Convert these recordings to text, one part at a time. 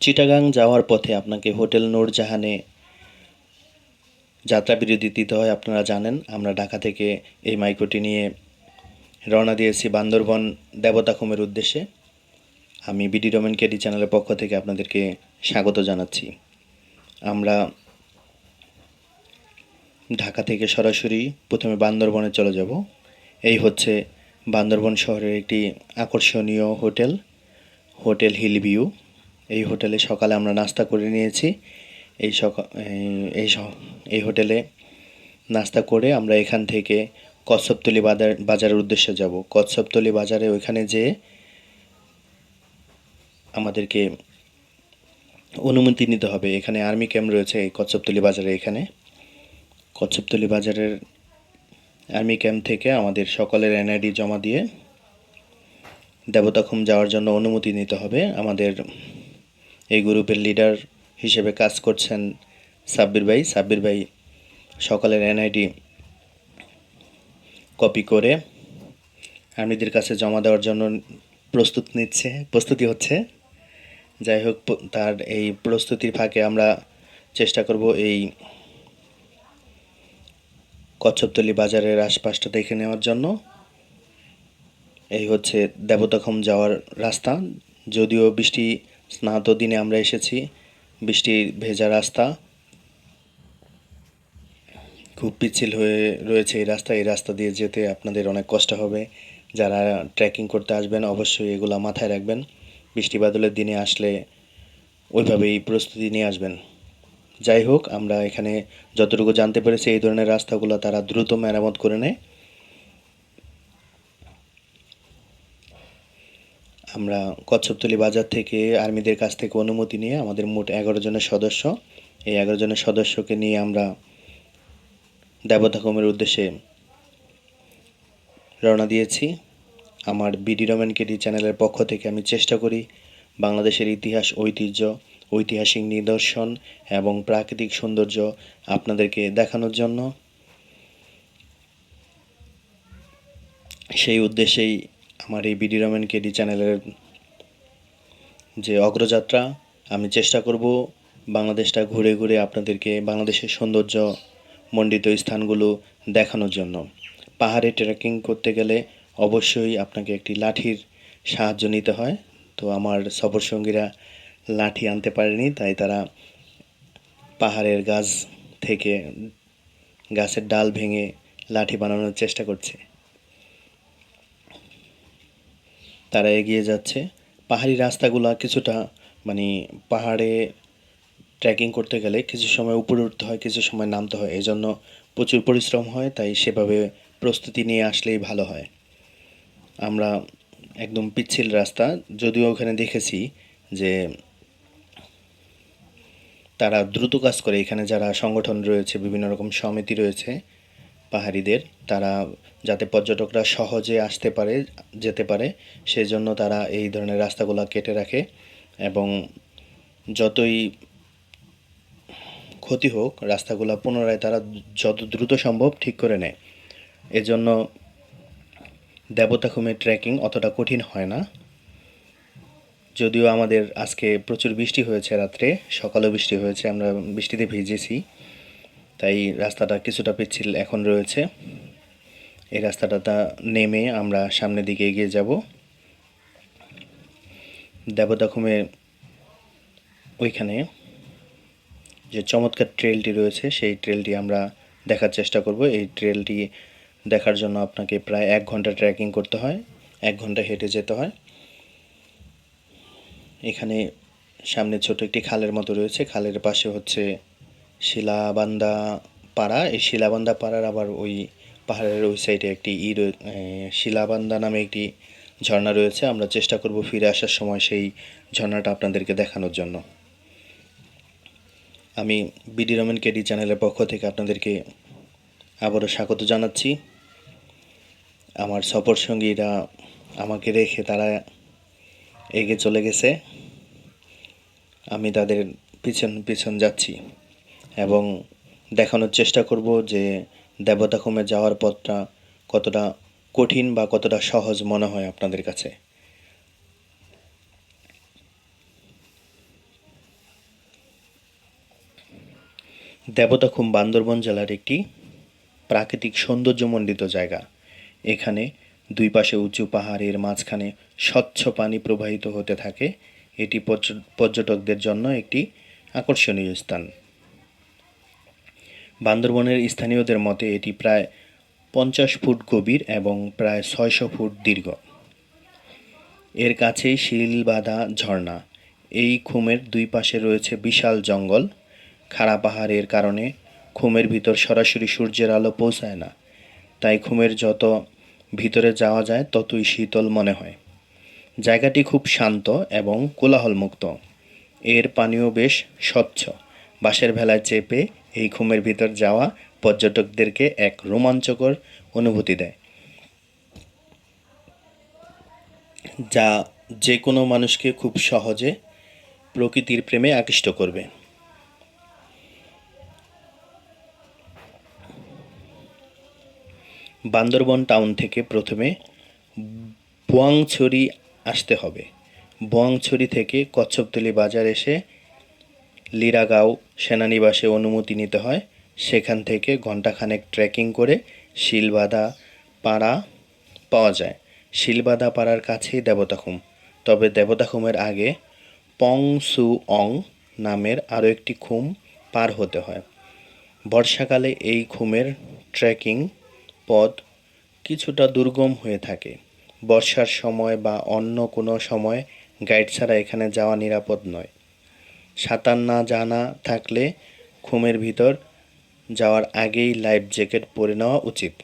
চিটাগাং যাওয়ার পথে আপনাকে হোটেল নূরজাহানে যাত্রা বিরতি দিতে হয়, আপনারা জানেন। আমরা ঢাকা থেকে এই মাইকোটি নিয়ে রওনা দিয়েছি বান্দরবন দেবতাখুমের উদ্দেশ্যে। আমি বিডি রোমেন কেডি চ্যানেলের পক্ষ থেকে আপনাদেরকে স্বাগত জানাচ্ছি। আমরা ঢাকা থেকে সরাসরি প্রথমে বান্দরবনে চলে যাব। এই হচ্ছে বান্দরবন শহরের একটি আকর্ষণীয় হোটেল হোটেল হিল ভিউ এই হোটেলে সকালে আমরা নাস্তা করে নিয়েছি। এই সকাল এই এই হোটেলে নাস্তা করে আমরা এখান থেকে কচ্ছপতলি বাজার বাজারের উদ্দেশ্যে যাব। কচ্ছপতলি বাজারে ওইখানে যেয়ে আমাদেরকে অনুমতি নিতে হবে। এখানে আর্মি ক্যাম্প রয়েছে এই কচ্ছপতলি বাজারে এখানে। কচ্ছপতলি বাজারের আর্মি ক্যাম্প থেকে আমাদের সকলের এনআইডি জমা দিয়ে দেবতাখুম যাওয়ার জন্য অনুমতি নিতে হবে। আমাদের এই গ্রুপের লিডার হিসেবে কাজ করছেন সাব্বির ভাই। সাব্বির ভাই সকালের এনআইডি কপি করে আর্মিদের কাছে জমা দেওয়ার জন্য প্রস্তুত নিচ্ছে। প্রস্তুতি হচ্ছে। যাই হোক তার এই প্রস্তুতির ফাঁকে আমরা চেষ্টা করব এই কচ্ছপতলি বাজারের আশপাশটা দেখে নেওয়ার জন্য। এই হচ্ছে দেবতাখম যাওয়ার রাস্তা। যদিও বৃষ্টি স্নাত দিনে আমরা এসেছি। বৃষ্টি ভেজা রাস্তা। খুব পিচ্ছিল হয়ে রয়েছে এই রাস্তা। এই রাস্তা দিয়ে যেতে আপনাদের অনেক কষ্ট হবে। যারা ট্রেকিং করতে আসবেন, অবশ্যই এগুলো মাথায় রাখবেন। বৃষ্টি বাদলের দিনে আসলে ওইভাবেই প্রস্তুতি নিয়ে আসবেন। যাই হোক, আমরা এখানে যতটুকু জানতে পেরেছি, এই ধরনের রাস্তাগুলো তারা দ্রুত মেরামত করে নেয়। আমরা কচ্ছপতলি বাজার থেকে আর্মিদের কাছ থেকে অনুমতি নিয়ে আমাদের মোট এগারো জনের সদস্য। এই এগারো জনের সদস্যকে নিয়ে আমরা দেবতাখমের উদ্দেশ্যে রওনা দিয়েছি। আমার বিডি রমেন কেডি চ্যানেলের পক্ষ থেকে আমি চেষ্টা করি বাংলাদেশের ইতিহাস, ঐতিহ্য, ঐতিহাসিক নিদর্শন এবং প্রাকৃতিক সৌন্দর্য আপনাদেরকে দেখানোর জন্য। সেই উদ্দেশ্যেই আমার এই বিডি রমেন কেডি চ্যানেলের যে অগ্রযাত্রা, আমি চেষ্টা করব বাংলাদেশটা ঘুরে ঘুরে আপনাদেরকে বাংলাদেশের সৌন্দর্য মণ্ডিত স্থানগুলো দেখানোর জন্য। পাহাড়ে ট্রেকিং করতে গেলে অবশ্যই আপনাকে একটি লাঠির সাহায্য নিতে হয়। তো আমার সফর সঙ্গীরা লাঠি আনতে পারেনি, তাই তারা পাহাড়ের গাছ থেকে গাছের ডাল ভেঙে লাঠি বানানোর চেষ্টা করছে। তারা এগিয়ে যাচ্ছে। পাহাড়ি রাস্তাগুলো কিছুটা মানে পাহাড়ে ট্রেকিং করতে গেলে কিছু সময় উপরে উঠতে হয়, কিছু সময় নামতে হয়। এই জন্য প্রচুর পরিশ্রম হয়, তাই সেভাবে প্রস্তুতি নিয়ে আসলেই ভালো হয়। আমরা একদম পিচ্ছিল রাস্তা, যদিও ওখানে দেখেছি যে তারা দ্রুত কাজ করে। এখানে যারা সংগঠন রয়েছে, বিভিন্ন রকম সমিতি রয়েছে পাহাড়িদের, তারা যাতে পর্যটকরা সহজে আসতে পারে, যেতে পারে, সেজন্য তারা এই ধরনের রাস্তাগুলো কেটে রাখে এবং যতই ক্ষতি হোক, রাস্তাগুলো পুনরায় তারা যত দ্রুত সম্ভব ঠিক করে নেয়। এজন্য দেবতাখুমের ট্রেকিং অতটা কঠিন হয় না। যদিও আমাদের আজকে প্রচুর বৃষ্টি হয়েছে রাত্রে, সকালেও বৃষ্টি হয়েছে, আমরা বৃষ্টিতে ভিজেছি। তাই রাস্তাটা কিছুটা পিচ্ছিল এখন রয়েছে। এই রাস্তাটা নেমে আমরা সামনের দিকে এগিয়ে যাব। দেবদাখুমে ওইখানে যে চমৎকার ট্রেলটি রয়েছে, সেই ট্রেলটি আমরা দেখার চেষ্টা করব। এই ট্রেলটি দেখার জন্য আপনাকে প্রায় এক ঘণ্টা ট্রেকিং করতে হয়, এক ঘণ্টা হেঁটে যেতে হয়। এখানে সামনে ছোট একটি খালের মতো রয়েছে, খালের পাশে হচ্ছে শিলাবান্দা পাড়া, এই শিলাবান্দা পাড়ার আবার ওই পাহাড়ের ওই সাইডে একটি ই শিলাবান্দা নামে একটি ঝর্ণা রয়েছে। আমরা চেষ্টা করব ফিরে আসার সময় সেই ঝর্ণাটা আপনাদেরকে দেখানোর জন্য। আমি বিডি রমেন কেডি চ্যানেলের পক্ষ থেকে আপনাদেরকে আবারও স্বাগত জানাচ্ছি। আমার সফর সঙ্গীরা আমাকে রেখে তারা এগিয়ে চলে গেছে। আমি তাদের পিছন পিছন যাচ্ছি। এবং দেখানোর চেষ্টা করব যে দেবতাখোমে যাওয়ার পথটা কতটা কঠিন বা কতটা সহজ মনে হয় আপনাদের কাছে। দেবতাখুম বান্দরবন জেলার একটি প্রাকৃতিক সৌন্দর্যমণ্ডিত জায়গা। এখানে দুই পাশে উঁচু পাহাড়ের মাঝখানে স্বচ্ছ পানি প্রবাহিত হতে থাকে। এটি পর্যটকদের জন্য একটি আকর্ষণীয় স্থান। বান্দরবনের স্থানীয়দের মতে এটি প্রায় পঞ্চাশ ফুট গভীর এবং প্রায় ছয়শো ফুট দীর্ঘ। এর কাছেই শিলবাধা ঝর্ণা। এই খুমের দুই পাশে রয়েছে বিশাল জঙ্গল। খাড়া পাহাড়ের কারণে খুমের ভিতর সরাসরি সূর্যের আলো পৌঁছায় না। তাই খুমের যত ভিতরে যাওয়া যায়, ততই শীতল মনে হয়। জায়গাটি খুব শান্ত এবং কোলাহলমুক্ত। এর পানীয় বেশ স্বচ্ছ। বাঁশের ভেলায় চেপে এই খুমের ভিতর যাওয়া পর্যটকদেরকে এক রোমাঞ্চকর অনুভূতি দেয়। যা যে কোনো মানুষকে খুব সহজে প্রকৃতির প্রেমে আকৃষ্ট করবে। বান্দরবন টাউন থেকে প্রথমে বোয়াংছড়ি আসতে হবে। বোয়াংছড়ি থেকে কচ্ছপতলি বাজার এসে লিরাগাঁও সেনানিবাসে অনুমতি নিতে হয়। সেখান থেকে ঘন্টাখানেক ট্রেকিং করে শিলবাধা পাড়া পাওয়া যায়। শিলবাধা পাড়ার কাছেই দেবতাখুম তবে দেবতাখুমের আগে পং সু অং নামের আরও একটি খুম পার হতে হয়। বর্ষাকালে এই খুমের ট্রেকিং পথ কিছুটা দুর্গম হয়ে থাকে। বর্ষার সময় বা অন্য কোনো সময় গাইড ছাড়া এখানে যাওয়া নিরাপদ নয়। সাঁতার না জানা থাকলে খুমের ভিতর যাওয়ার আগেই লাইফ জ্যাকেট পরে নেওয়া উচিত।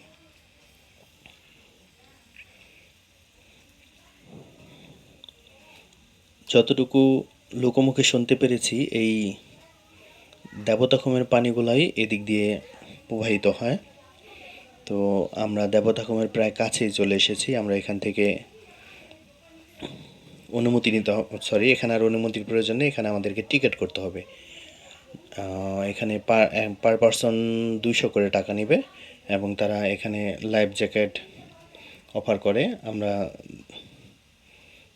যতটুকু লোকমুখে শুনতে পেরেছি, এই দেবতাখুমের পানিগুলাই এদিক দিয়ে প্রবাহিত হয়। তো আমরা দেবতাখুমের প্রায় কাছেই চলে এসেছি, আমরা এখান থেকে অনুমতি নিতে সরি এখানে আর অনুমতির প্রয়োজন নেই, এখানে আমাদেরকে টিকিট করতে হবে। এখানে পার পার পারসন দুইশো করে টাকা নেবে এবং তারা এখানে লাইফ জ্যাকেট অফার করে। আমরা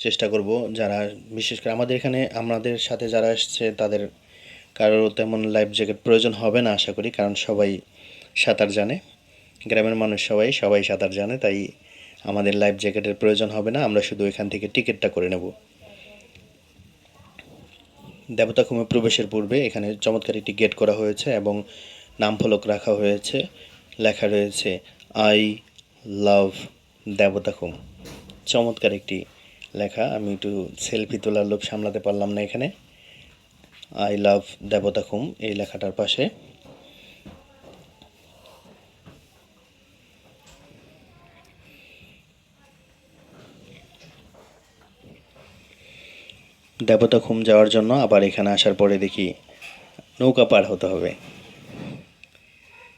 চেষ্টা করব যারা, বিশেষ করে আমাদের এখানে, আমাদের সাথে যারা এসছে, তাদের কারোর তেমন লাইফ জ্যাকেট প্রয়োজন হবে না, আশা করি, কারণ সবাই সাঁতার জানে। গ্রামের মানুষ সবাই সবাই সাঁতার জানে, তাই আমাদের লাইফ জ্যাকেটের প্রয়োজন হবে না, আমরা শুধু এখান থেকে টিকিটটা করে নেব। দেবতাখুমে প্রবেশের পূর্বে এখানে চমৎকার একটি গেট করা হয়েছে এবং নাম ফলক রাখা হয়েছে। লেখা রয়েছে আই লাভ দেবতা দেবতাখুম চমৎকার একটি লেখা, আমি একটু সেলফি তোলার লোভ সামলাতে পারলাম না এখানে। আই লাভ দেবতা দেবতাখুম এই লেখাটার পাশে। দেবতাখুম যাওয়ার জন্য আবার এখানে আসার পরে দেখি নৌকা পার হতে হবে।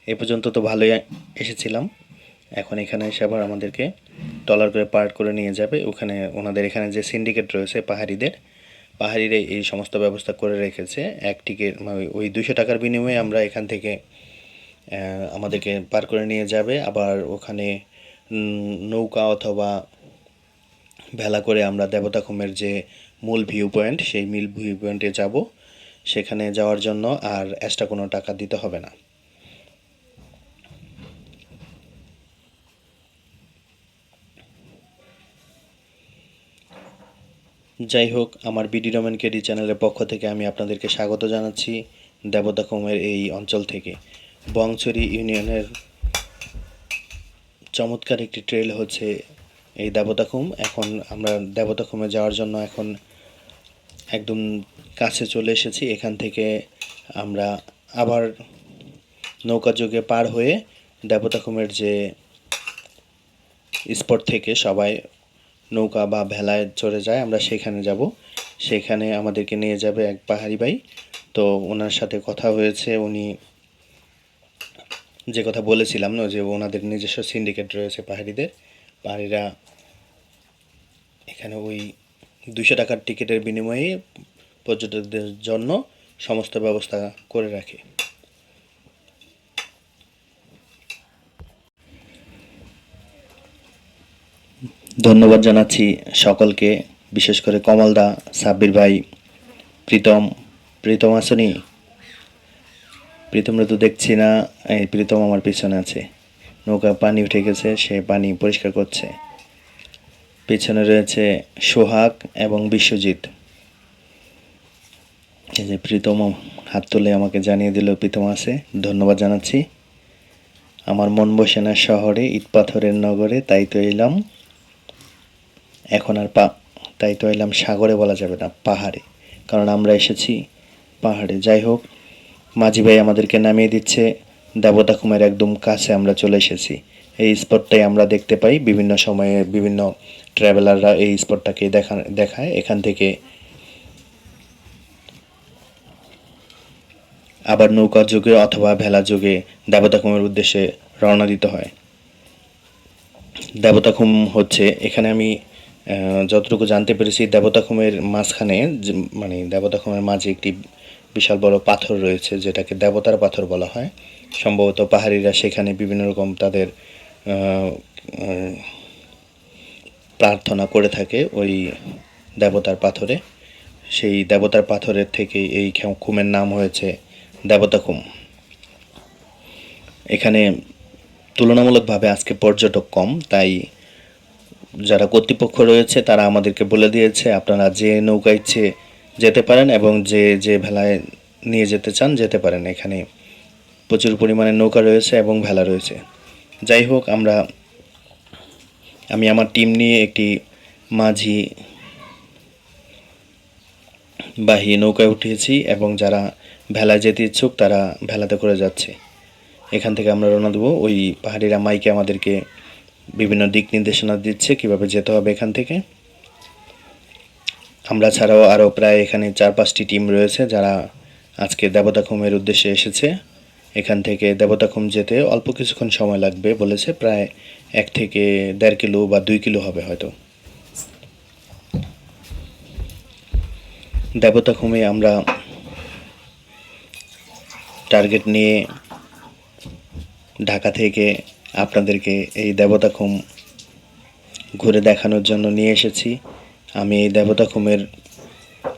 এ পর্যন্ত তো ভালোই এসেছিলাম। এখন এখানে এসে আবার আমাদেরকে ট্রলার করে পার্ট করে নিয়ে যাবে। ওখানে ওনাদের এখানে যে সিন্ডিকেট রয়েছে পাহাড়িদের, পাহাড়িরা এই সমস্ত ব্যবস্থা করে রেখেছে। এক টিকিট মানে ওই দুশো টাকার বিনিময়ে আমরা এখান থেকে আমাদেরকে পার করে নিয়ে যাবে। আবার ওখানে নৌকা অথবা ভেলা করে আমরা দেবতাখুমের যে মূল ভিউ পয়েন্ট সেই মিল ভিউ পয়েন্টে যাব। সেখানে যাওয়ার জন্য আর এক্সট্রা কোনো টাকা দিতে হবে না। যাই হোক, আমার বিডি রমেন কেডি চ্যানেলের পক্ষ থেকে আমি আপনাদেরকে স্বাগত জানাচ্ছি দেবতাখুমের এই অঞ্চল থেকে। বংছড়ি ইউনিয়নের চমৎকার একটি ট্রেল হচ্ছে এই দেবতাখুম এখন আমরা দেবতাখুমে যাওয়ার জন্য এখন একদম কাছে চলে এসেছি। এখান থেকে আমরা আবার নৌকা যোগে পার হয়ে দেবতাখুমের যে স্পট থেকে সবাই নৌকা বা ভেলায় চড়ে যায়, আমরা সেখানে যাব। সেখানে আমাদেরকে নিয়ে যাবে এক পাহাড়ি ভাই। তো ওনার সাথে কথা হয়েছে, উনি যে কথা বলেছিলাম না, যে ওনাদের নিজস্ব সিন্ডিকেট রয়েছে পাহাড়িদের। পাহাড়িরা এখানে ওই দুশো টাকার টিকিটের বিনিময়ে পর্যটকদের জন্য সমস্ত ব্যবস্থা করে রাখে। ধন্যবাদ জানাচ্ছি সকলকে, বিশেষ করে কমলদা, সাব্বির ভাই, প্রীতম প্রীতম আসনি? প্রীতমরা তো দেখছি না, এই প্রীতম আমার পিছনে আছে। নৌকা পানি উঠে গেছে, সে পানি পরিষ্কার করছে। পিছনে রয়েছে সোহাগ এবং বিশ্বজিৎ। এই যে প্রীতম হাত তুলে আমাকে জানিয়ে দিল, প্রীতম আছে, ধন্যবাদ জানাচ্ছি। আমার মন বসে না শহরে, ইট পাথরের নগরে, তাই তো এলাম। এখন আর পা তাই তো এলাম সাগরে বলা যাবে না, পাহাড়ে। কারণ আমরা এসেছি পাহাড়ে। যাই হোক, মাঝি ভাই আমাদেরকে নামিয়ে দিচ্ছে। দেবতা কুমের একদম কাছে আমরা চলে এসেছি। এই স্পটটাই আমরা দেখতে পাই। বিভিন্ন সময়ে বিভিন্ন ট্রাভেলাররা এই স্পটটাকে দেখা, দেখায়। এখান থেকে আবার নৌকা যুগে অথবা ভেলা যুগে দেবতাখুমের উদ্দেশ্যে রওনা দিতে হয়। দেবতাখুম হচ্ছে, এখানে আমি যতটুকু জানতে পেরেছি দেবতাখুমের মাঝখানে মানে দেবতাখুমের মাঝে একটি বিশাল বড় পাথর রয়েছে, যেটাকে দেবতার পাথর বলা হয়। সম্ভবত পাহাড়িরা সেখানে বিভিন্ন রকম তাদের প্রার্থনা করে থাকে ওই দেবতার পাথরে। সেই দেবতার পাথরের থেকে এই খুমের নাম হয়েছে দেবতা খুম। এখানে তুলনামূলকভাবে আজকে পর্যটক কম, তাই যারা কর্তৃপক্ষ রয়েছে তারা আমাদেরকে বলে দিয়েছে, আপনারা যে নৌকা ইচ্ছে যেতে পারেন এবং যে যে ভেলায় নিয়ে যেতে চান যেতে পারেন। এখানে প্রচুর পরিমাণে নৌকা রয়েছে এবং ভেলা রয়েছে। যাই হোক, আমরা, আমি আমার টিম নিয়ে একটি মাঝি বাহী নৌকায় উঠিয়েছি এবং যারা ভেলায় যেতে ইচ্ছুক তারা ভেলাতে করে যাচ্ছে। এখান থেকে আমরা রওনা দেবো। ওই পাহাড়িরা মাইকে আমাদেরকে বিভিন্ন দিক নির্দেশনা দিচ্ছে কীভাবে যেতে হবে এখান থেকে। আমরা ছাড়াও আরও প্রায় এখানে চার পাঁচটি টিম রয়েছে যারা আজকে দেবতা দেবতাখুমের উদ্দেশ্যে এসেছে। এখান থেকে দেবতাখুম যেতে অল্প কিছুক্ষণ সময় লাগবে বলেছে, প্রায় এক থেকে দেড় কিলো বা দুই কিলো হবে হয়তো। দেবতাখুমে আমরা টার্গেট নিয়ে ঢাকা থেকে আপনাদেরকে এই দেবতাখুম ঘুরে দেখানোর জন্য নিয়ে এসেছি। আমি এই দেবতাখুমের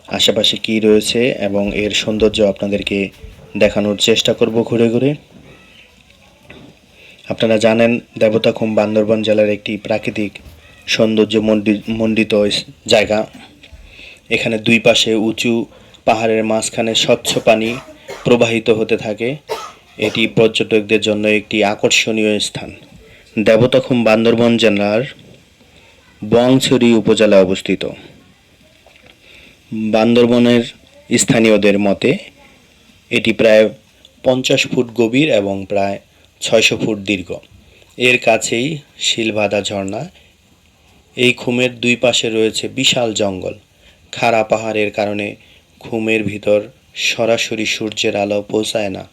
আশেপাশে কী রয়েছে এবং এর সৌন্দর্য আপনাদেরকে দেখানোর চেষ্টা করব ঘুরে ঘুরে। আপনারা জানেন দেবতাখুম বান্দরবান জেলার একটি প্রাকৃতিক সৌন্দর্য মণ্ডিত জায়গা। এখানে দুই পাশে উঁচু পাহাড়ের মাঝখানে স্বচ্ছ পানি প্রবাহিত হতে থাকে। এটি পর্যটকদের জন্য একটি আকর্ষণীয় স্থান। দেবতাখুম বান্দরবন জেলার বংছড়ি উপজেলায় অবস্থিত। বান্দরবনের স্থানীয়দের মতে এটি প্রায় পঞ্চাশ ফুট গভীর এবং প্রায় ছয়শো ফুট দীর্ঘ। এর কাছেই শিলবাদা ঝর্ণা। এই খুমের দুই পাশে রয়েছে বিশাল জঙ্গল। খাড়া পাহাড়ের কারণে খুমের ভিতর সরাসরি সূর্যের আলো পৌঁছায় না।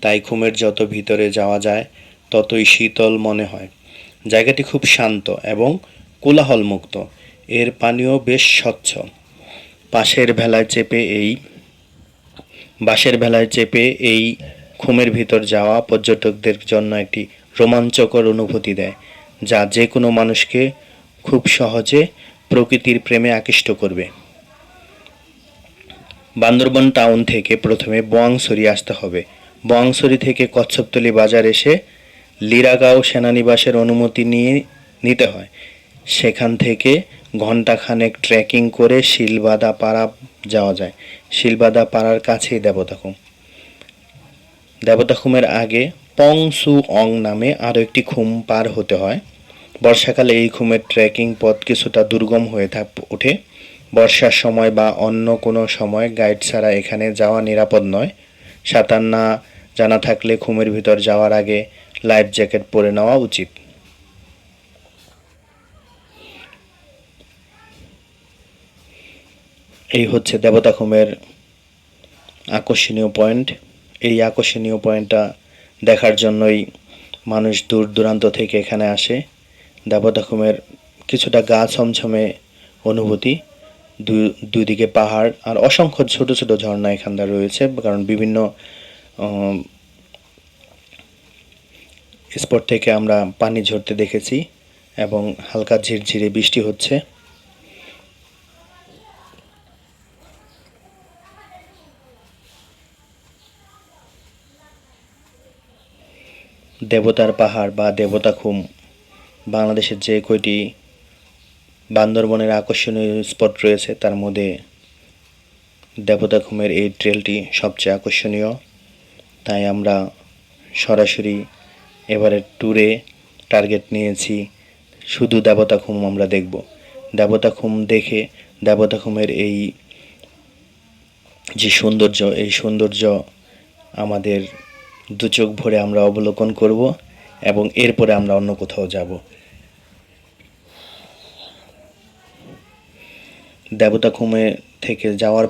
তাই খুমের যত ভিতরে যাওয়া যায়, ততই শীতল মনে হয়। জায়গাটি খুব শান্ত এবং কোলাহলমুক্ত। এর পানিও বেশ স্বচ্ছ। পাশের ভেলায় চেপে এই বাঁশের ভেলায় চেপে এই খুমের ভিতর যাওয়া পর্যটকদের জন্য একটি রোমাঞ্চকর অনুভূতি দেয়, যা যে কোনো মানুষকে খুব সহজে প্রকৃতির প্রেমে আকৃষ্ট করবে। বান্দরবন টাউন থেকে প্রথমে বোয়াংছড়ি আসতে হবে। বোয়াংছড়ি থেকে কচ্ছপতলি বাজার এসে লিরাগাঁও সেনানিবাসের অনুমতি নিয়ে নিতে হয়। সেখান থেকে ঘন্টাখানেক ট্রেকিং করে শিলবাদা পাড়া যাওয়া যায়। শিলবাদা পাড়ার কাছেই দেবতাখুম দেবতাখুমের আগে পংসু অং নামে আরও একটি খুম পার হতে হয়। বর্ষাকালে এই খুমের ট্রেকিং পথ কিছুটা দুর্গম হয়ে থাক, ওঠে। বর্ষার সময় বা অন্য কোনো সময় গাইড ছাড়া এখানে যাওয়া নিরাপদ নয়। সাঁতার না জানা থাকলে খুমের ভিতর যাওয়ার আগে লাইফ জ্যাকেট পরে নেওয়া উচিত। এই হচ্ছে দেবতাখুমের আকর্ষণীয় পয়েন্ট। এই আকর্ষণীয় পয়েন্টটা দেখার জন্যই মানুষ দূর দূরান্ত থেকে এখানে আসে। দেবতাখুমের কিছুটা গা ছমছমে অনুভূতি, দু- দুদিকে পাহাড় আর অসংখ্য ছোট ছোট ঝর্ণা এখানটা রয়েছে, কারণ বিভিন্ন স্পট থেকে আমরা পানি ঝরতে দেখেছি এবং হালকা ঝিরঝিরে বৃষ্টি হচ্ছে। দেবতার পাহাড় বা দেবতা খুম বাংলাদেশের যে কয়টি বান্দরবনের আকর্ষণীয় স্পট রয়েছে, তার মধ্যে দেবতা খুমের এই ট্রেলটি সবচেয়ে আকর্ষণীয়। তাই আমরা সরাসরি এবারের ট্যুরে টার্গেট নিয়েছি, শুধু দেবতা খুম আমরা দেখব। দেবতা খুম দেখে দেবতা খুমের এই যে সৌন্দর্য, এই সৌন্দর্য আমাদের দু চোখ ভরে আমরা অবলোকন করব এবং এরপরে আমরা অন্য কোথাও যাব। দেবতা খুমে থেকে যাওয়ার,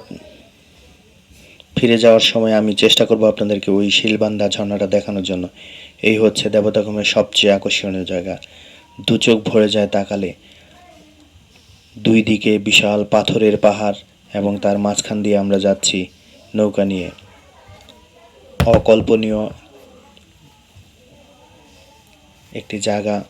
ফিরে যাওয়ার সময় আমি চেষ্টা করব আপনাদেরকে ওই শিলবান্ধা ঝর্ণাটা দেখানোর জন্য। এই হচ্ছে দেবতা খুমের সবচেয়ে আকর্ষণীয় জায়গা। দু চোখ ভরে যায় তাকালে। দুই দিকে বিশাল পাথরের পাহাড় এবং তার মাঝখান দিয়ে আমরা যাচ্ছি নৌকা নিয়ে। অকল্পনীয় একটি জায়গা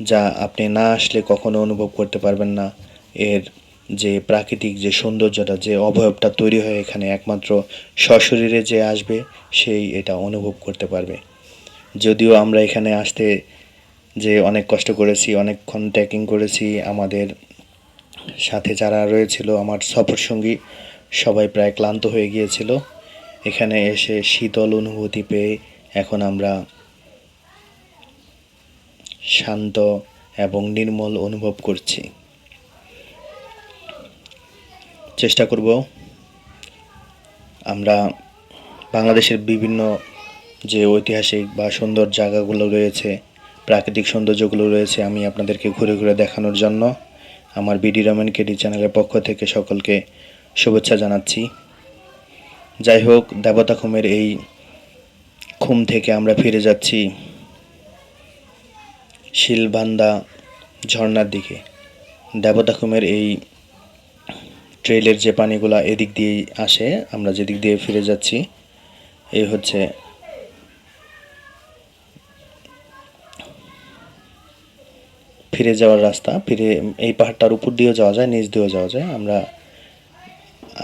যা আপনি না আসলে কখনো অনুভব করতে পারবেন না। এর যে প্রাকৃতিক যে সৌন্দর্যটা, যে অবয়বটা তৈরি হয় এখানে একমাত্র সশরীরে যে আসবে, সেই এটা অনুভব করতে পারবে। যদিও আমরা এখানে আসতে যে অনেক কষ্ট করেছি, অনেকক্ষণ ট্রেকিং করেছি, আমাদের সাথে যারা রয়েছিল, আমার সফরসঙ্গী, সবাই প্রায় ক্লান্ত হয়ে গিয়েছিল। এখানে এসে শীতল অনুভূতি পেয়ে এখন আমরা শান্ত এবং নির্মল অনুভব করছি। চেষ্টা করব আমরা বাংলাদেশের বিভিন্ন যে ঐতিহাসিক বা সুন্দর জায়গাগুলো রয়েছে, প্রাকৃতিক সৌন্দর্যগুলো রয়েছে, আমি আপনাদেরকে ঘুরে ঘুরে দেখানোর জন্য আমার বিডি রমেন কেডি চ্যানেলের পক্ষ থেকে সকলকে শুভেচ্ছা জানাচ্ছি। যাই হোক, দেবতা খুমের এই খুম থেকে আমরা ফিরে যাচ্ছি শিলবান্দা ঝর্ণার দিকে। দেবতা খুমের এই ট্রেলের যে পানিগুলো এদিক দিয়েই আসে, আমরা যেদিক দিয়ে ফিরে যাচ্ছি, এই হচ্ছে ফিরে যাওয়ার রাস্তা। ফিরে এই পাহাড়টার উপর দিয়েও যাওয়া যায়, নিচ দিয়েও যাওয়া যায়। আমরা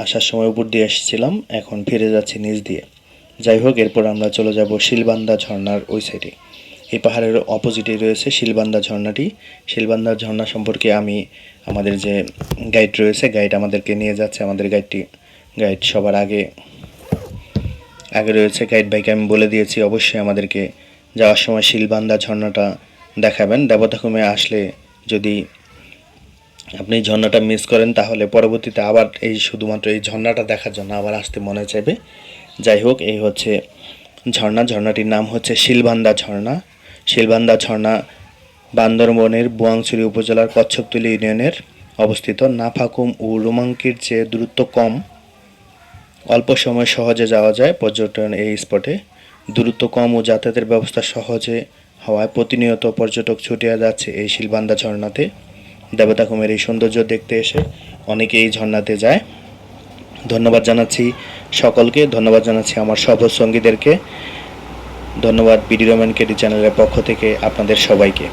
আসার সময় উপর দিয়ে এসেছিলাম, এখন ফিরে যাচ্ছি নিচ দিয়ে। যাই হোক, এরপর আমরা চলে যাব শিলবান্দা ঝর্ণার ওই সাইডে। এই পাহাড়ের অপোজিটে রয়েছে শিলবান্দা ঝর্ণাটি। শিলবান্দা ঝর্ণা সম্পর্কে আমি আমাদের যে গাইড রয়েছে গাইড আমাদেরকে নিয়ে যাচ্ছে। আমাদের গাইডটি গাইড সবার আগে আগে রয়েছে। গাইড বাইকে আমি বলে দিয়েছি, অবশ্যই আমাদেরকে যাওয়ার সময় শিলবান্দা ঝর্ণাটা দেখাবেন। দেবতাখুমে আসলে যদি আপনি এই ঝর্ণাটা মিস করেন, তাহলে পরবর্তীতে আবার এই শুধুমাত্র এই ঝর্ণাটা দেখার জন্য আবার আসতে মনে চাইবে। যাই হোক, এই হচ্ছে ঝর্ণা। ঝর্ণাটির নাম হচ্ছে শিলবান্দা ঝর্ণা। শিলবান্দা ঝর্ণা বান্দরবনের বুয়াংছড়ি উপজেলার কচ্ছপতলী ইউনিয়নের অবস্থিত। নাফাকুম ও রোমাঙ্কির চেয়ে দূরত্ব কম। অল্প সময় সহজে যাওয়া যায় পর্যটন এই স্পটে। দূরত্ব কম ও যাতায়াতের ব্যবস্থা সহজে হওয়ায় প্রতিনিয়ত পর্যটক ছুটে যাচ্ছে এই শিলবান্দা ঝর্ণাতে। দেবতাকুমের এই সৌন্দর্য দেখতে এসে অনেকে এই ঝর্ণাতে যায়। ধন্যবাদ জানাচ্ছি সকলকে, ধন্যবাদ জানাচ্ছি আমার সফর সঙ্গীদেরকে ধন্যবাদ বিডি রোম্যান কেডি চ্যানেলের পক্ষ থেকে আপনাদের সবাইকে।